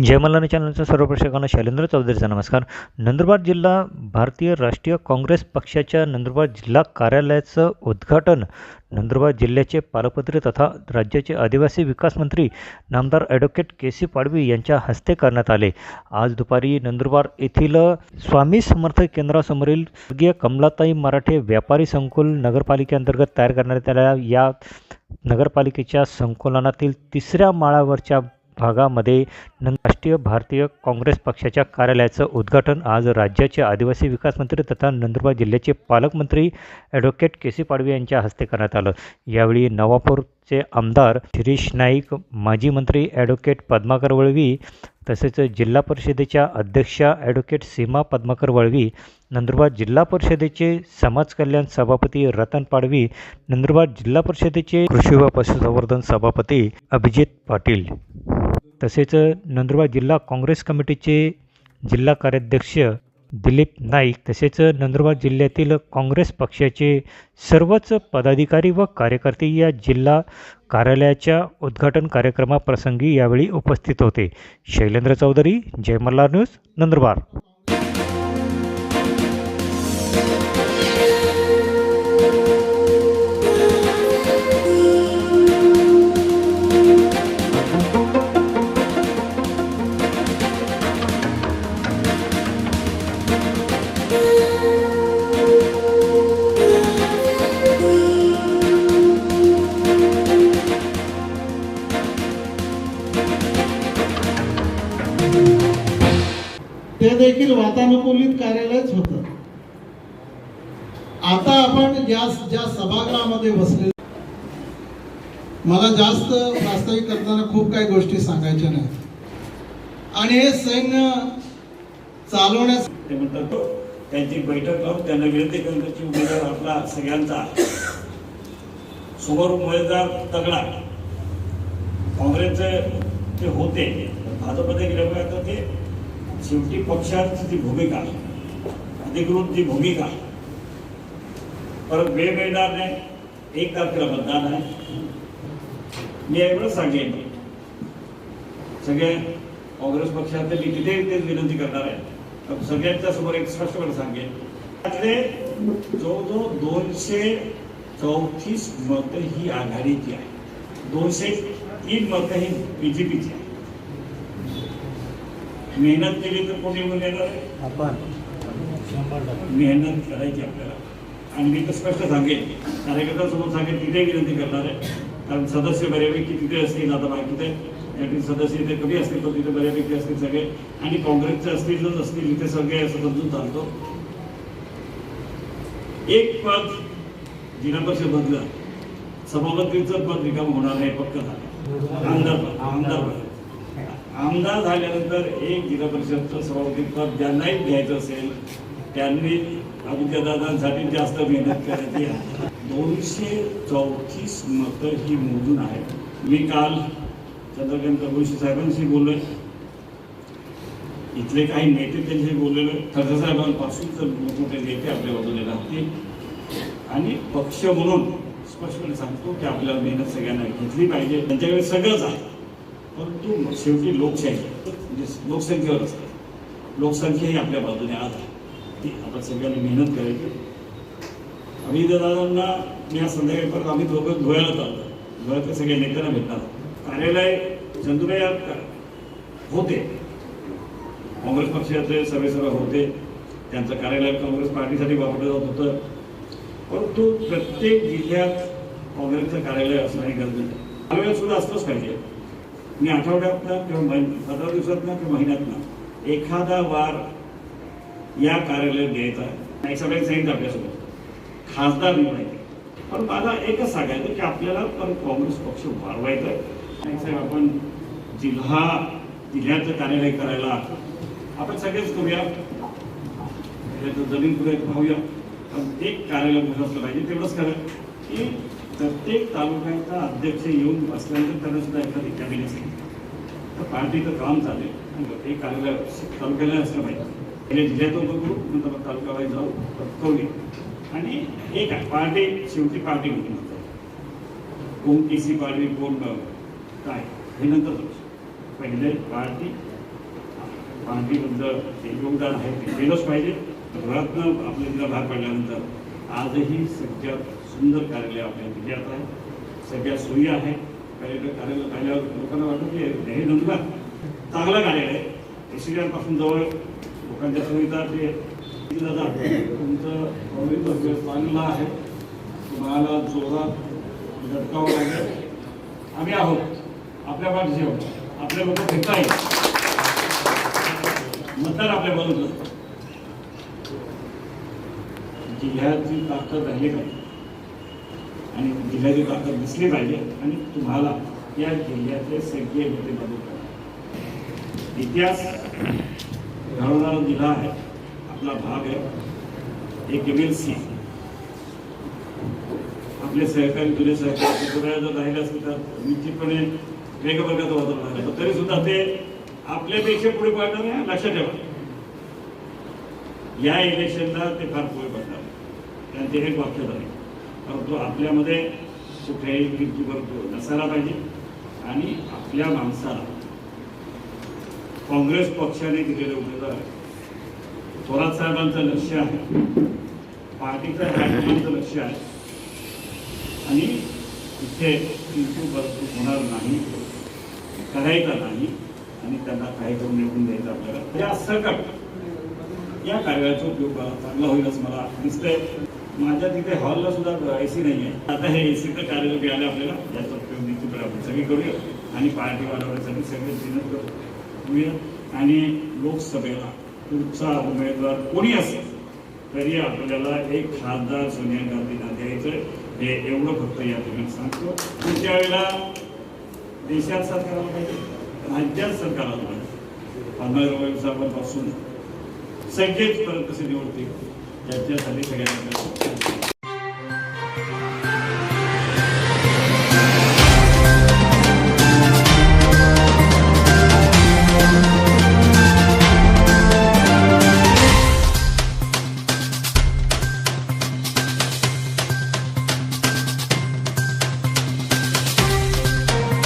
जय मल्हारी चॅनलच्या सर्व प्रेक्षकांना शैलेंद्र चौधरीचा नमस्कार. नंदुरबार जिल्हा भारतीय राष्ट्रीय काँग्रेस पक्षाच्या नंदुरबार जिल्हा कार्यालयाचं उद्घाटन नंदुरबार जिल्ह्याचे पालकमंत्री तथा राज्याचे आदिवासी विकास मंत्री नामदार ॲडव्होकेट के सी पाडवी यांच्या हस्ते करण्यात आले. आज दुपारी नंदुरबार येथील स्वामी समर्थ केंद्रासमोरील स्वर्गीय कमलाताई मराठे व्यापारी संकुल नगरपालिकेअंतर्गत तयार करण्यात आलेल्या या नगरपालिकेच्या संकुलनातील तिसऱ्या माळावरच्या भागामध्ये राष्ट्रीय भारतीय काँग्रेस पक्षाच्या कार्यालयाचं उद्घाटन आज राज्याचे आदिवासी विकास मंत्री तथा नंदुरबार जिल्ह्याचे पालकमंत्री ॲडव्होकेट के सी पाडवी यांच्या हस्ते करण्यात आलं. यावेळी नवापूरचे आमदार शिरीष नाईक माजी मंत्री ॲडव्होकेट पद्माकर वळवी तसेच जिल्हा परिषदेच्या अध्यक्षा ॲडव्होकेट सीमा पद्माकर वळवी नंदुरबार जिल्हा परिषदेचे समाज कल्याण सभापती रतन पाडवी नंदुरबार जिल्हा परिषदेचे कृषी व पशुसंवर्धन सभापती अभिजित पाटील. तसेच नंदुरबार जिल्हा काँग्रेस कमिटीचे जिल्हा कार्याध्यक्ष दिलीप नाईक तसेच नंदुरबार जिल्ह्यातील काँग्रेस पक्षाचे सर्वच पदाधिकारी व कार्यकर्ते या जिल्हा कार्यालयाच्या उद्घाटन कार्यक्रमाप्रसंगी यावेळी उपस्थित होते. शैलेंद्र चौधरी जयमल्ला न्यूज नंदुरबार. ते देखील वातानुकूलित कार्यालयच होतं. आता आपण ज्या ज्या सभागृहामध्ये बसले मला जास्त वास्तविक करताना खूप काही गोष्टी सांगायच्या नाहीत. आणि हे सैन्य चालवण्यास ते म्हणतात हो, त्यांची बैठक लावून त्यांना विनंती करून त्याची उमेदवार आपला सगळ्यांचा समोर उमेदवार तगडा. काँग्रेसचे ते होते भाजपमध्ये गेल्यामुळे आता ते शेवटी पक्षाची जी भूमिका अधिकृत जी भूमिका परत वेळ मिळणार नाही एक तारखेला मतदान आहे मी एवढंच सांगेन सगळे काँग्रेस पक्षातले मी तिथे तेच विनंती करणार आहे तर सगळ्यांच्या समोर एक स्पष्टपणे सांगेन त्यातले जवळजवळ दोनशे चौतीस मतं ही आघाडीची आहे दोनशे तीन मतं ही बीजेपीची आहे मेहनत केली तर कोणी निवडून येणार आहे मेहनत करायची आपल्याला. आणि मी तर स्पष्ट सांगेन कार्यकर्त्यांसमोर सांगेन तिथे विनंती करणार आहे. कारण सदस्य बऱ्यापैकी तिथे असतील आता बाकीचे त्यातील सदस्य इथे कमी असतील पण तिथे बऱ्यापैकी असतील सगळे. आणि काँग्रेसचे असतीलच असतील इथे सगळे असं समजून चालतो. एक पद जिल्हा परिषद मधलं. सभापतीचं पद रिकाम होणार नाही पक्क झालं. आमदार पद. आमदार पद. आमदार झाल्यानंतर एक जिल्हा परिषदचं सभापती पद ज्यांनाही घ्यायचं असेल त्यांनी दादांसाठी जास्त मेहनत करायची आहे. दोनशे चौतीस मतं ही मोजून आहेत. मी काल चंद्रकांत प्रभूशी साहेबांशी बोललो इथले काही नेते त्यांच्याशी बोललेलो. खडसे साहेबांपासून तर मोठमोठे नेते आपल्या बाजूने राहतील. आणि पक्ष म्हणून स्पष्टपणे सांगतो की आपल्याला मेहनत सगळ्यांना घेतली पाहिजे. त्यांच्याकडे सगळंच आहे. परंतु शेवटी लोकशाही म्हणजे लोकसंख्येवर असते. लोकसंख्या ही आपल्या बाजूने आज आहे. ती आपण सगळ्यांनी मेहनत करायची. आम्ही दादांना मी आज संध्याकाळी आम्ही दोघं धुळ्याला चालतो धुळ्यातल्या सगळ्या नेत्यांना भेटणार कार्यालय चंदुरयात होते. काँग्रेस पक्षाचे सगळे सगळे होते. त्यांचं कार्यालय काँग्रेस पार्टीसाठी वापरलं जात होतं. परंतु प्रत्येक जिल्ह्यात काँग्रेसचं कार्यालय असणं हे गरजेचं आहे. कार्यालय सुद्धा असलंच पाहिजे. मी आठवड्यातनं किंवा महिन पंधरा दिवसातनं किंवा महिन्यातनं एखादा वार या कार्यालयात द्यायचा नाही सगळ्यांनी सांगितलं आपल्यासोबत. खासदार निवडायचे पण मला एकच सांगायचं की आपल्याला पण काँग्रेस पक्ष वाढवायचा आहे. नाही साहेब आपण जिल्हा जिल्ह्याचं कार्यालय करायला आपण सगळेच करूया. जमीन पुढे पाहूया. पण एक कार्यालय मोठं असलं पाहिजे तेवढंच करा. की प्रत्येक तालुक्याचा अध्यक्ष येऊन बसल्यानंतर त्यांना सुद्धा एखादी कॅबिनेट सांगितलं तर पार्टीचं काम चालेल एक कार्यालय तालुक्याला असलं पाहिजे. पहिले जिल्ह्यातून करू नंतर मग तालुक्यावर जाऊ करूया आणि एक आहे पार्टी शेवटी पार्टी होती नंतर कोण टी सी पार्टी कोण काय? हे नंतर पहिले पार्टी पार्टीबद्दल जे योगदान आहे ते केलंच पाहिजे. घरातनं आपल्या तिला बाहेर पडल्यानंतर आजही सध्या सुंदर कार्यालय आपल्या जिल्ह्यात आहे. सगळ्या सोयी आहे कार्यालय कार्यालय पाहिल्यावर लोकांना वाटत की हे धंदा चांगलं कार्यालय आहे. एसीडीपासून जवळ लोकांच्या सुविधा ते तुमचं चांगला आहे. तुम्हाला जोरात झटकावं लागेल. आम्ही आहोत. आपल्या पाठीशी आहोत. आपल्या लोक फिरता येईल मतदार आपल्या बरोबर जिल्ह्याची ताकद आहे का? आणि जिल्ह्याची ताकद दिसली पाहिजे आणि तुम्हाला या जिल्ह्यातले सगळे नेते बदल इतिहास घडवणारा जिल्हा आहे आपला भाग आहे एक एम एल सी. आपले सहकारी जुने सहकारी जर राहिले असतील तर निश्चितपणे वेगळ्या प्रकारचं वातावरण आहे. पण तरी सुद्धा ते आपल्यापेक्षा पुढे पडणार नाही लक्षात ठेवा. या इलेक्शनला ते फार पुढे पडणार त्यांचे हे वाक्य झाले परंतु आपल्यामध्ये कुठेही किमतीवर नसायला पाहिजे. आणि आपल्या माणसाला काँग्रेस पक्षाने दिलेले उमेदवार थोरात साहेबांचं लक्ष आहे. पार्टीचं हायकमांडचं लक्ष आहे. आणि इथे किंतू परंतु होणार नाही करायचा नाही आणि त्यांना काही करून निवडून द्यायचं आपल्याला. या सकट या कार्याचा उपयोग चांगला होईल असं मला दिसतंय. माझ्या तिथे हॉलला सुद्धा ए सी नाही आहे आता हे ए सीचं कार्य आले आपल्याला याचा उपयोग निश्चितपणे आपण सगळी करूया. आणि पार्टी वाढवण्यासाठी सगळे मेहनत करूया. आणि लोकसभेला पुढचा उमेदवार कोणी असेल तरी आपल्याला एक खासदार सोनिया गांधींना द्यायचं हे एवढं फक्त या ठिकाणी सांगतो. पुढच्या वेळेला देशात सरकारला पाहिजे राज्यात सरकारला पाहिजे. पंधरा साहेबांपासून सगळेच परत कसे निवडतील? त्याच्यासाठी सगळ्यांना